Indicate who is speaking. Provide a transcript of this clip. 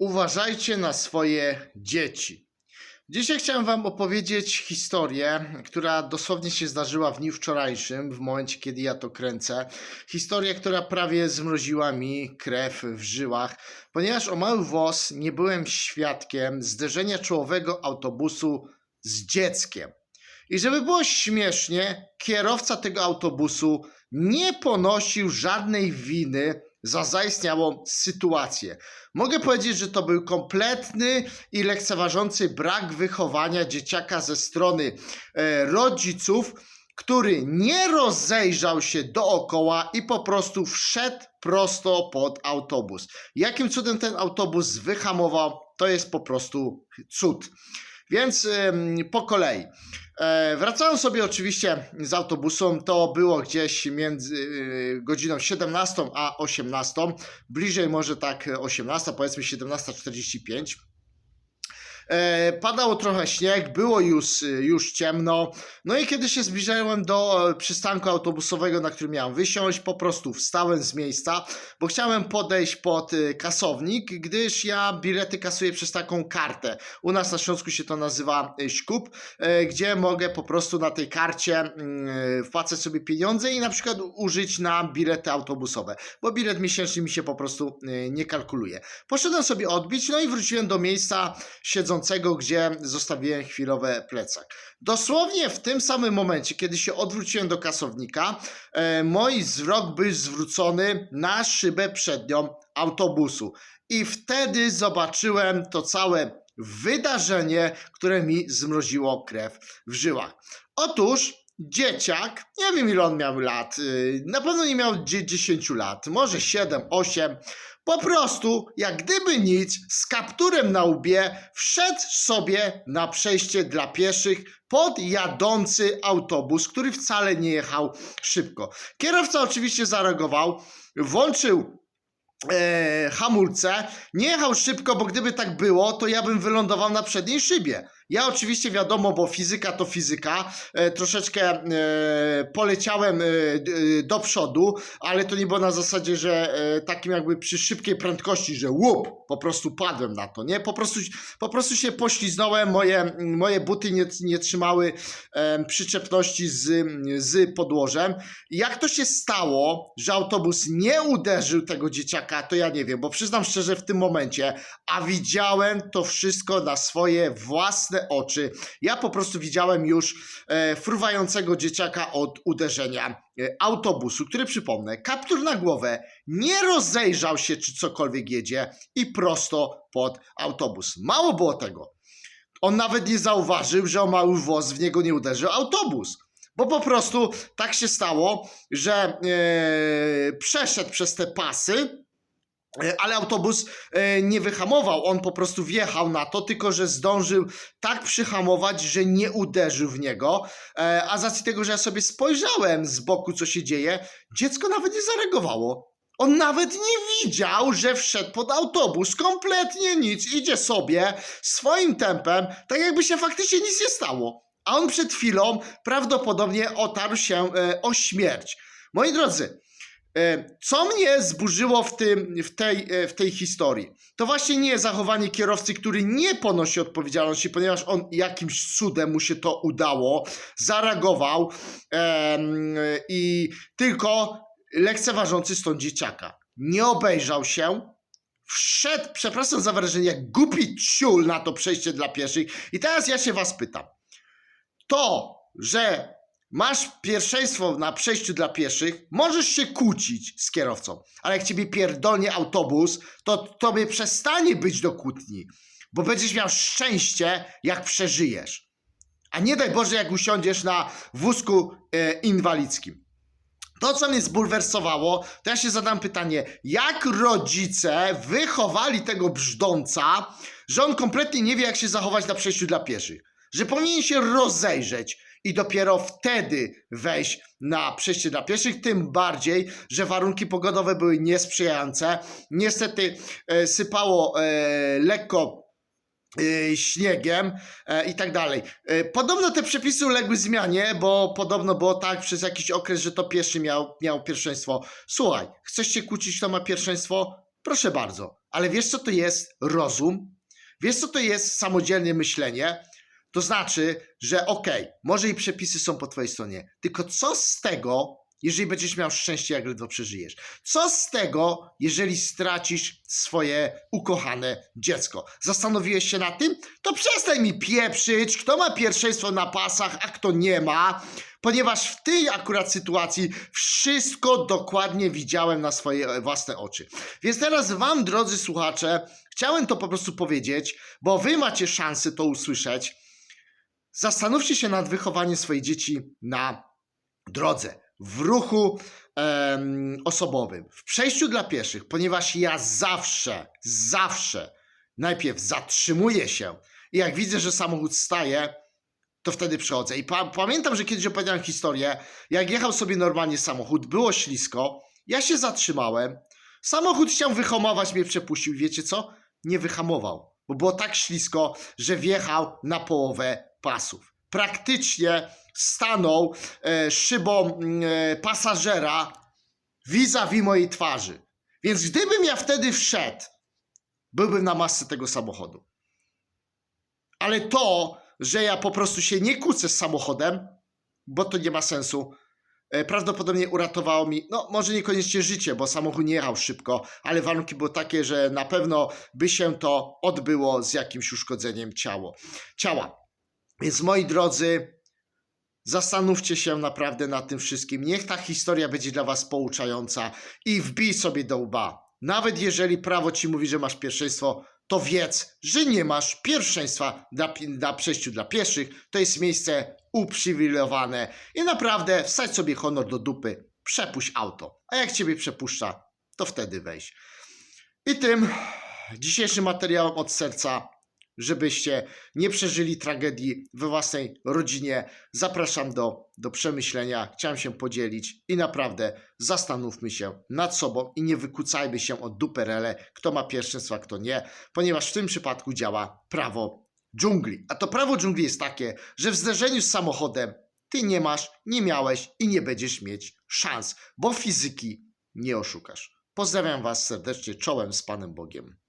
Speaker 1: Uważajcie na swoje dzieci. Dzisiaj chciałem Wam opowiedzieć historię, która dosłownie się zdarzyła w dniu wczorajszym, w momencie kiedy ja to kręcę. Historia, która prawie zmroziła mi krew w żyłach, ponieważ o mały włos nie byłem świadkiem zderzenia czołowego autobusu z dzieckiem. I żeby było śmiesznie, kierowca tego autobusu nie ponosił żadnej winy za zaistniałą sytuację. Mogę powiedzieć, że to był kompletny i lekceważący brak wychowania dzieciaka ze strony e, rodziców, który nie rozejrzał się dookoła i po prostu wszedł prosto pod autobus. Jakim cudem ten autobus wyhamował, to jest po prostu cud. Więc po kolei. E, wracając sobie oczywiście z autobusem, to było gdzieś między y, godziną 17 a 18, bliżej może tak 18, powiedzmy 17.45. E, Padało trochę śnieg, było już, już ciemno. No i kiedy się zbliżałem do e, przystanku autobusowego, na którym miałem wysiąść, po prostu wstałem z miejsca, bo chciałem podejść pod e, kasownik, gdyż ja bilety kasuję przez taką kartę. U nas na Śląsku się to nazywa e, śkup, e, gdzie mogę po prostu na tej karcie mm, e, wpłacać sobie pieniądze i na przykład użyć na bilety autobusowe, bo bilet miesięczny mi się po prostu e, nie kalkuluje. Poszedłem sobie odbić, no i wróciłem do miejsca siedzącego, gdzie zostawiłem chwilowe plecak. Dosłownie w tym samym momencie, kiedy się odwróciłem do kasownika, e, mój wzrok był zwrócony na szybę przednią autobusu. I wtedy zobaczyłem to całe wydarzenie, które mi zmroziło krew w żyłach. Otóż dzieciak, nie wiem ile on miał lat, y, na pewno nie miał dzie- 10 lat, może 7, 8, po prostu, jak gdyby nic, z kapturem na łbie wszedł sobie na przejście dla pieszych pod jadący autobus, który wcale nie jechał szybko. Kierowca oczywiście zareagował, włączył e, hamulce, nie jechał szybko, bo gdyby tak było, to ja bym wylądował na przedniej szybie. Ja oczywiście wiadomo, bo fizyka to fizyka, e, troszeczkę e, poleciałem e, do przodu, ale to nie było na zasadzie, że takim jakby przy szybkiej prędkości, że łup, po prostu padłem na to, nie? Po prostu, po prostu się pośliznąłem, moje, moje buty nie, nie trzymały przyczepności z, z podłożem. Jak to się stało, że autobus nie uderzył tego dzieciaka, to ja nie wiem, bo przyznam szczerze w tym momencie, a widziałem to wszystko na swoje własne oczy. Ja po prostu widziałem już e, fruwającego dzieciaka od uderzenia e, autobusu, który przypomnę, kaptur na głowę, nie rozejrzał się, czy cokolwiek jedzie i prosto pod autobus. Mało było tego. On nawet nie zauważył, że o mały włos w niego nie uderzył autobus. Bo po prostu tak się stało, że e, przeszedł przez te pasy, ale autobus e, nie wyhamował. On po prostu wjechał na to, tylko że zdążył tak przyhamować, że nie uderzył w niego. E, a z racji tego, że ja sobie spojrzałem z boku, co się dzieje, dziecko nawet nie zareagowało. On nawet nie widział, że wszedł pod autobus. Kompletnie nic. Idzie sobie swoim tempem, tak jakby się faktycznie nic nie stało. A on przed chwilą prawdopodobnie otarł się e, o śmierć. Moi drodzy, e, co mnie zburzyło w, tym, w, tej, e, w tej historii? To właśnie nie zachowanie kierowcy, który nie ponosi odpowiedzialności, ponieważ on jakimś cudem mu się to udało, zareagował i tylko lekceważący stąd dzieciaka. Nie obejrzał się, wszedł, przepraszam za wyrażenie, jak głupi ciul na to przejście dla pieszych. I teraz ja się was pytam. To, że masz pierwszeństwo na przejściu dla pieszych, możesz się kłócić z kierowcą, ale jak ciebie pierdolnie autobus, to tobie przestanie być do kłótni, bo będziesz miał szczęście, jak przeżyjesz. A nie daj Boże, jak usiądziesz na wózku e, inwalidzkim. To, co mnie zbulwersowało, to ja się zadam pytanie, jak rodzice wychowali tego brzdąca, że on kompletnie nie wie, jak się zachować na przejściu dla pieszych. Że powinien się rozejrzeć i dopiero wtedy wejść na przejście dla pieszych, tym bardziej, że warunki pogodowe były niesprzyjające. Niestety e, sypało e, lekko e, śniegiem i tak dalej. Podobno te przepisy uległy zmianie, bo podobno było tak przez jakiś okres, że to pieszy miał, miał pierwszeństwo. Słuchaj, chcesz się kłócić, kto ma pierwszeństwo? Proszę bardzo, ale wiesz co to jest rozum? Wiesz co to jest samodzielne myślenie? To znaczy, że okej, może i przepisy są po twojej stronie, tylko co z tego, jeżeli będziesz miał szczęście, jak ledwo przeżyjesz? Co z tego, jeżeli stracisz swoje ukochane dziecko? Zastanowiłeś się nad tym? To przestań mi pieprzyć, kto ma pierwszeństwo na pasach, a kto nie ma, ponieważ w tej akurat sytuacji wszystko dokładnie widziałem na swoje własne oczy. Więc teraz wam, drodzy słuchacze, chciałem to po prostu powiedzieć, bo wy macie szansę to usłyszeć. Zastanówcie się nad wychowaniem swoich dzieci na drodze, w ruchu em, osobowym, w przejściu dla pieszych, ponieważ ja zawsze, zawsze najpierw zatrzymuję się i jak widzę, że samochód staje, to wtedy przychodzę. I pa pamiętam, że kiedyś opowiedziałem historię, jak jechał sobie normalnie samochód, było ślisko, ja się zatrzymałem, samochód chciał wyhamować, mnie przepuścił wiecie co? Nie wyhamował, bo było tak ślisko, że wjechał na połowę pasów. Praktycznie stanął e, szybą e, pasażera vis-a-vis mojej twarzy. Więc gdybym ja wtedy wszedł, byłbym na masce tego samochodu. Ale to, że ja po prostu się nie kłócę z samochodem, bo to nie ma sensu, e, prawdopodobnie uratowało mi, no może niekoniecznie życie, bo samochód nie jechał szybko, ale warunki były takie, że na pewno by się to odbyło z jakimś uszkodzeniem ciało, ciała. Więc moi drodzy, zastanówcie się naprawdę nad tym wszystkim. Niech ta historia będzie dla was pouczająca i wbij sobie do łba. Nawet jeżeli prawo ci mówi, że masz pierwszeństwo, to wiedz, że nie masz pierwszeństwa na, na przejściu dla pieszych. To jest miejsce uprzywilejowane i naprawdę wsadź sobie honor do dupy, przepuść auto. A jak ciebie przepuszcza, to wtedy weź. I tym dzisiejszym materiałem od serca, żebyście nie przeżyli tragedii we własnej rodzinie, zapraszam do, do przemyślenia. Chciałem się podzielić i naprawdę zastanówmy się nad sobą i nie wykucajmy się od duperele, kto ma pierwszeństwo, a kto nie, ponieważ w tym przypadku działa prawo dżungli. A to prawo dżungli jest takie, że w zderzeniu z samochodem ty nie masz, nie miałeś i nie będziesz mieć szans, bo fizyki nie oszukasz. Pozdrawiam Was serdecznie, czołem z Panem Bogiem.